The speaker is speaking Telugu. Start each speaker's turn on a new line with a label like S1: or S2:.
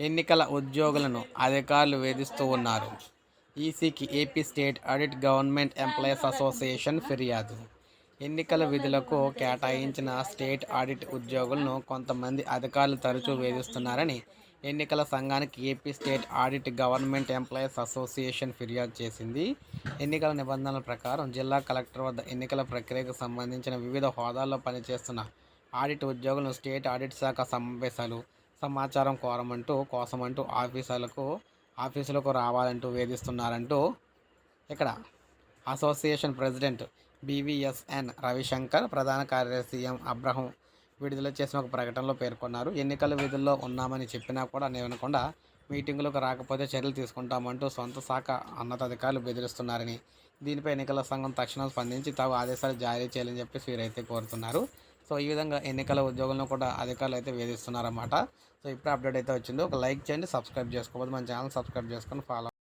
S1: ఎన్నికల ఉద్యోగులను అధికారులు వేధిస్తూ ఉన్నారు. ఈసీకి AP state audit government employees association ఫిర్యాదు. ఎన్నికల విధులకు కేటాయించిన స్టేట్ ఆడిట్ ఉద్యోగులను కొంతమంది అధికారులు తరచూ వేధిస్తున్నారని ఎన్నికల సంఘానికి AP state audit government employees association ఫిర్యాదు చేసింది. ఎన్నికల నిబంధనల ప్రకారం జిల్లా కలెక్టర్ వద్ద ఎన్నికల ప్రక్రియకు సంబంధించిన వివిధ హోదాల్లో పనిచేస్తున్న ఆడిట్ ఉద్యోగులను స్టేట్ ఆడిట్ శాఖ సమావేశాలు సమాచారం కోరమంటూ కోసమంటూ ఆఫీసులకు ఆఫీసులకు రావాలంటూ వేధిస్తున్నారంటూ ఇక్కడ అసోసియేషన్ ప్రెసిడెంట్ బీవీఎస్ఎన్ రవిశంకర్ ప్రధాన కార్యదర్శి ఎం అబ్రహం విడుదల చేసిన ఒక ప్రకటనలో పేర్కొన్నారు. ఎన్నికల విధుల్లో ఉన్నామని చెప్పినా కూడా నేనకుండా మీటింగులకు రాకపోతే చర్యలు తీసుకుంటామంటూ సొంత శాఖ అధికారులు బెదిరిస్తున్నారని. దీనిపై ఎన్నికల సంఘం తక్షణం స్పందించి తాము ఆదేశాలు జారీ చేయాలని చెప్పి వీరైతే కోరుతున్నారు. సో ఈ విధంగా ఎన్నికల ఉద్యోగులను కూడా అధికారులు అయితే వేధిస్తున్నారన్నమాట. సో ఇప్పుడు అప్డేట్ అయితే వచ్చింది. ఒక లైక్ చేయండి సబ్స్క్రైబ్ చేసుకోవద్దు. మన ఛానల్ సబ్స్క్రైబ్ చేసుకొని ఫాలో